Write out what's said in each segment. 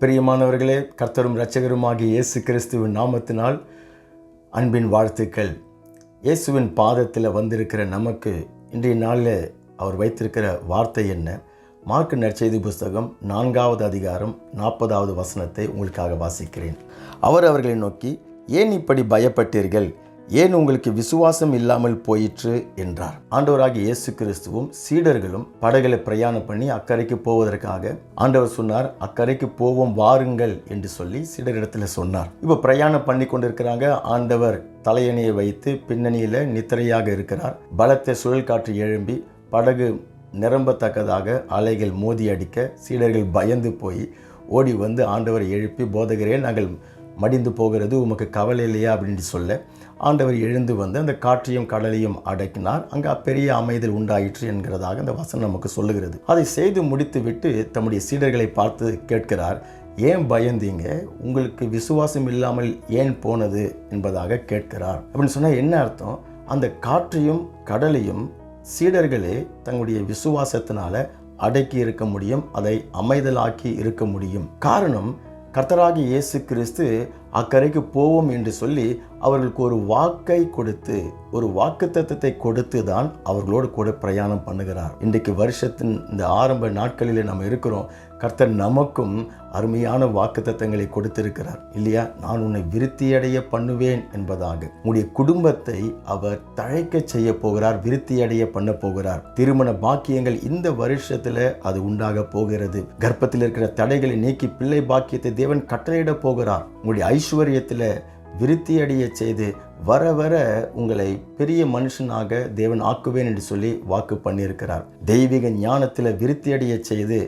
பிரியமானவர்களே கர்த்தரும் இரட்சகருமாகிய இயேசு கிறிஸ்துவின் நாமத்தினால் அன்பின் வாழ்த்துக்கள். இயேசுவின் பாதத்தில் வந்திருக்கிற நமக்கு இன்றைய நாளில் அவர் வைத்திருக்கிற வார்த்தை என்ன? மார்க்கு நற்செய்தி புஸ்தகம் நான்காவது அதிகாரம் நாற்பதாவது வசனத்தை உங்களுக்காக வாசிக்கிறேன். அவர் அவர்களை நோக்கி ஏன் இப்படி பயப்பட்டீர்கள்? ஏன் உங்களுக்கு விசுவாசம் இல்லாமல் போயிற்று? என்றார். ஆண்டவராகிய இயேசு கிறிஸ்துவும் சீடர்களும் படகளை பிரயாணம் பண்ணி அக்கறைக்கு போவதற்காக ஆண்டவர் சொன்னார் அக்கறைக்கு போவோம் வாருங்கள் என்று சொல்லி சீடரிடத்தில் சொன்னார். இப்போ பிரயாணம் பண்ணி கொண்டிருக்கிறாங்க. ஆண்டவர் தலையணையை வைத்து பின்னணியில் நித்திரையாக இருக்கிறார். பலத்த சுழல் காற்று எழும்பி படகு நிரம்பத்தக்கதாக அலைகள் மோதி அடிக்க சீடர்கள் பயந்து போய் ஓடி வந்து ஆண்டவரை எழுப்பி போதகரே நாங்கள் மடிந்து போகிறது உமக்கு கவலை இல்லையா அப்படின்னு சொல்ல ஆண்டவர் எழுந்து வந்து அந்த காற்றையும் கடலையும் அடக்கினார். அங்கே பெரிய அமைதல் உண்டாயிற்று என்கிறதாக அந்த வசனம் நமக்கு சொல்லுகிறது. அதை செய்து முடித்துவிட்டு தம்முடைய சீடர்களை பார்த்து கேட்கிறார் ஏன் பயந்தீங்க? உங்களுக்கு விசுவாசம் இல்லாமல் ஏன் போனது? என்பதாக கேட்கிறார். அப்படின்னு சொன்னால் என்ன அர்த்தம்? அந்த காற்றையும் கடலையும் சீடர்களே தங்களுடைய விசுவாசத்தினால அடக்கி இருக்க முடியும் அதை அமைதலாக்கி இருக்க முடியும். காரணம் கர்த்தராகி இயேசு கிறிஸ்து அக்கறைக்கு போவோம் என்று சொல்லி அவர்களுக்கு ஒரு வாக்கை கொடுத்து ஒரு வாக்கு தத்துவத்தை கொடுத்து தான் அவர்களோடு கூட பிரயாணம் பண்ணுகிறார். இன்றைக்கு வருஷத்தின் இந்த ஆரம்ப நாட்களிலே நம்ம இருக்கிறோம். கர்த்தர் நமக்கும் அருமையான வாக்கு தத்தங்களை கொடுத்திருக்கிறார். இல்லையா? நான் உன்னை விருத்தியடைய பண்ணுவேன் என்பதாக. உன்னுடைய குடும்பத்தை அவர் தழைக்க செய்ய போகிறார் விருத்தியடைய பண்ண போகிறார். திருமண பாக்கியங்கள் இந்த வருஷத்துல அது உண்டாக போகிறது. கர்ப்பத்தில் இருக்கிற தடைகளை நீக்கி பிள்ளை பாக்கியத்தை தேவன் கட்டளையிட போகிறார். உங்களுடைய ஐஸ்வர்யத்தில் விருத்தியடைய செய்து வர வர உங்களை பெரிய மனுஷனாக தேவன் ஆக்குவேன் என்று சொல்லி வாக்கு பண்ணியிருக்கிறார். தெய்வீக ஞானத்தில் விருத்தி அடைய செய்து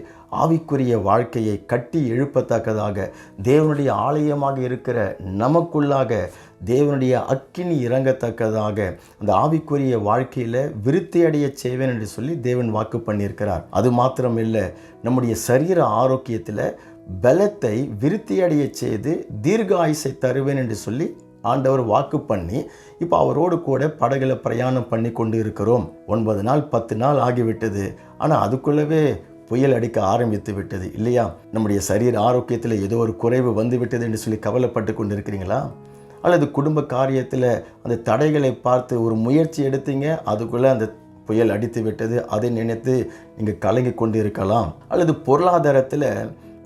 ஆவிக்குரிய வாழ்க்கையை கட்டி எழுப்பத்தக்கதாக தேவனுடைய ஆலயமாக இருக்கிற நமக்குள்ளாக தேவனுடைய அக்கினி இறங்கத்தக்கதாக அந்த ஆவிக்குரிய வாழ்க்கையில் விருத்தி அடைய செய்வேன் என்று சொல்லி தேவன் வாக்கு பண்ணியிருக்கிறார். அது மாத்திரம் இல்லை நம்முடைய சரீர ஆரோக்கியத்தில் பலத்தை விருத்தியடைய செய்து தீர்க்க ஆயுசை தருவேன் என்று சொல்லி ஆண்டவர் வாக்கு பண்ணி இப்போ அவரோடு கூட படகுல பிரயாணம் பண்ணி கொண்டு இருக்கிறோம் ஒன்பது நாள் பத்து நாள் ஆகிவிட்டது. ஆனால் அதுக்குள்ளவே புயல் அடிக்க ஆரம்பித்து விட்டது இல்லையா? நம்முடைய சரீர ஆரோக்கியத்தில் ஏதோ ஒரு குறைவு வந்து விட்டது என்று சொல்லி கவலைப்பட்டு கொண்டு இருக்கிறீங்களா அல்லது குடும்ப காரியத்தில் அந்த தடைகளை பார்த்து ஒரு முயற்சி எடுத்தீங்க அதுக்குள்ளே அந்த புயல் அடித்து விட்டது அதை நினைத்து நீங்கள் கலங்கி கொண்டு இருக்கலாம் அல்லது பொருளாதாரத்தில்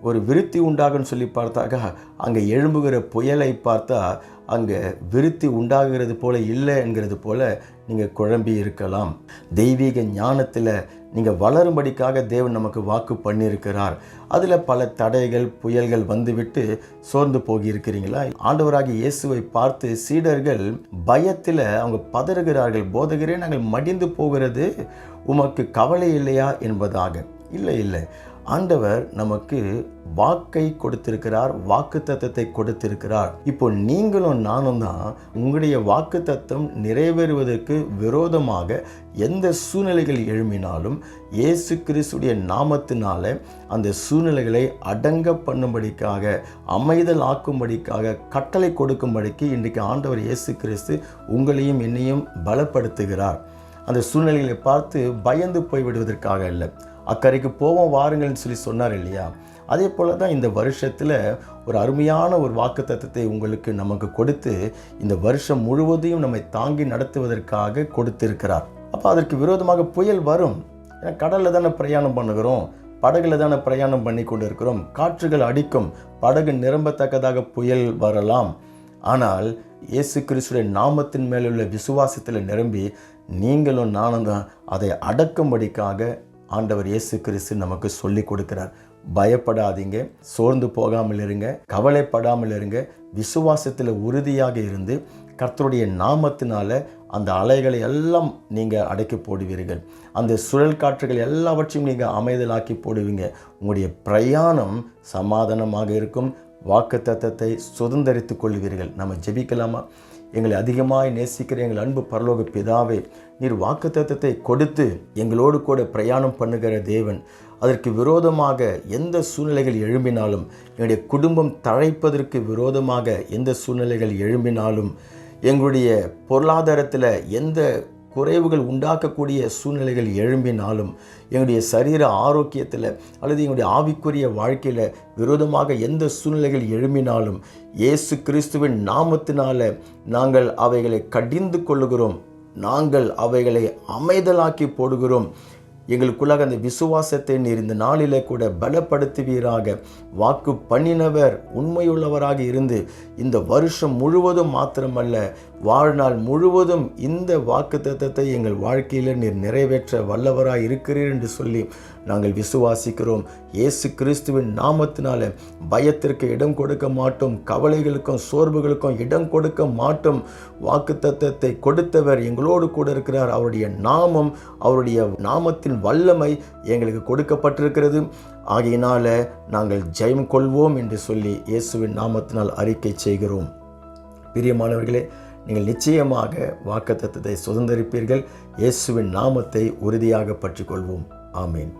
ஒரு விருத்தி உண்டாகும்னு சொல்லி பார்த்தாக்கா அங்கே எழும்புகிற புயலை பார்த்தா அங்கே விருத்தி உண்டாகிறது போல இல்லை என்கிறது போல நீங்கள் குழம்பி இருக்கலாம். தெய்வீக ஞானத்தில் நீங்கள் வளரும்படிக்காக தேவன் நமக்கு வாக்கு பண்ணியிருக்கிறார். அதில் பல தடைகள் புயல்கள் வந்துவிட்டு சோர்ந்து போகியிருக்கிறீங்களா? ஆண்டவராகி இயேசுவை பார்த்து சீடர்கள் பயத்தில் அவங்க பதறுகிறார்கள் போதகரே நாங்கள் மடிந்து போகிறது உமக்கு கவலை இல்லையா? என்பதாக. இல்லை இல்லை. ஆண்டவர் நமக்கு வாக்கை கொடுத்திருக்கிறார் வாக்கு தத்துவத்தை கொடுத்திருக்கிறார். இப்போ நீங்களும் நானும் தான் உங்களுடைய வாக்கு தத்துவம் நிறைவேறுவதற்கு விரோதமாக எந்த சூழ்நிலைகள் எழும்பினாலும் இயேசு கிறிஸ்துடைய நாமத்தினால அந்த சூழ்நிலைகளை அடங்க பண்ணும்படிக்காக அமைதல் ஆக்கும்படிக்காக கட்டளை கொடுக்கும்படிக்கு இன்றைக்கு ஆண்டவர் இயேசு கிறிஸ்து உங்களையும் என்னையும் பலப்படுத்துகிறார். அந்த சூழ்நிலைகளை பார்த்து பயந்து போய் விடுவதற்காக இல்லை அக்கறைக்கு போவோம் வாருங்கள்னு சொல்லி சொன்னார் இல்லையா? அதே போல தான் இந்த வருஷத்தில் ஒரு அருமையான ஒரு வாக்கு தத்துவத்தை உங்களுக்கு நமக்கு கொடுத்து இந்த வருஷம் முழுவதையும் நம்மை தாங்கி நடத்துவதற்காக கொடுத்திருக்கிறார். அப்போ அதற்கு விரோதமாக புயல் வரும். ஏன்னா கடலில் தானே பிரயாணம் பண்ணுகிறோம். படகுல தானே பிரயாணம் பண்ணி கொண்டு இருக்கிறோம் காற்றுகள் அடிக்கும். படகு நிரம்பத்தக்கதாக புயல் வரலாம். ஆனால் இயேசு கிறிஸ்துடைய நாமத்தின் மேலுள்ள விசுவாசத்தில் நிரம்பி நீங்களும் நானும் தான் அதை அடக்கும்படிக்காக ஆண்டவர் இயேசு கிறிஸ்து நமக்கு சொல்லி கொடுக்கிறார். பயப்படாதீங்க சோர்ந்து போகாமல் இருங்க கவலைப்படாமல் இருங்க விசுவாசத்தில் உறுதியாக இருந்து கர்த்தருடைய நாமத்தினால அந்த அலைகளை எல்லாம் நீங்கள் அடக்கி போடுவீர்கள். அந்த சுழல் காற்றுகள் எல்லாவற்றையும் நீங்கள் அமைதலாக்கி போடுவீங்க. உங்களுடைய பிரயாணம் சமாதானமாக இருக்கும். வாக்கு தத்தத்தை சுதந்திரித்துக் கொள்வீர்கள். நம்ம ஜெபிக்கலாமா? எங்களை அதிகமாய் நேசிக்கிற எங்கள் அன்பு பரலோக பிதாவே நீர் வாக்கு கொடுத்து எங்களோடு கூட பிரயாணம் பண்ணுகிற தேவன். அதற்கு விரோதமாக எந்த சூழ்நிலைகள் எழும்பினாலும் எங்களுடைய குடும்பம் தழைப்பதற்கு விரோதமாக எந்த சூழ்நிலைகள் எழும்பினாலும் எங்களுடைய பொருளாதாரத்தில் எந்த குறைவுகள் உண்டாக்கக்கூடிய சூழ்நிலைகள் எழும்பினாலும் எங்களுடைய சரீர ஆரோக்கியத்தில் அல்லது எங்களுடைய ஆவிக்குரிய வாழ்க்கையில் விரோதமாக எந்த சூழ்நிலைகள் எழும்பினாலும் இயேசு கிறிஸ்துவின் நாமத்தினால நாங்கள் அவைகளை கடிந்து கொள்ளுகிறோம். நாங்கள் அவைகளை அமைதலாக்கி போடுகிறோம். எங்களுக்குள்ளாக அந்த விசுவாசத்தை நீர் இந்த நாளிலே கூட பலப்படுத்துவீராக. வாக்கு பண்ணினவர் உண்மையுள்ளவராக இருந்து இந்த வருஷம் முழுவதும் மாத்திரமல்ல வாழ்நாள் முழுவதும் இந்த வாக்கு தத்தத்தை எங்கள் வாழ்க்கையில் நீர் நிறைவேற்ற வல்லவராக இருக்கிறீர் என்று சொல்லி நாங்கள் விசுவாசிக்கிறோம். இயேசு கிறிஸ்துவின் நாமத்தினால பயத்திற்கு இடம் கொடுக்க மாட்டோம் கவலைகளுக்கும் சோர்வுகளுக்கும் இடம் கொடுக்க மாட்டோம். வாக்கு தத்தத்தை கொடுத்தவர் எங்களோடு கூட இருக்கிறார். அவருடைய நாமம் அவருடைய நாமத்தின் வல்லமை எங்களுக்கு கொடுக்கப்பட்டிருக்கிறது. ஆகையினால நாங்கள் ஜெயம் கொள்வோம் என்று சொல்லி இயேசுவின் நாமத்தினால் அறிக்கை செய்கிறோம். பிரியமானவர்களே நீங்கள் நிச்சயமாக வாக்குத்தத்தத்தை சுதந்திரிப்பீர்கள். இயேசுவின் நாமத்தை உறுதியாக பற்றிக்கொள்வோம். ஆமீன்.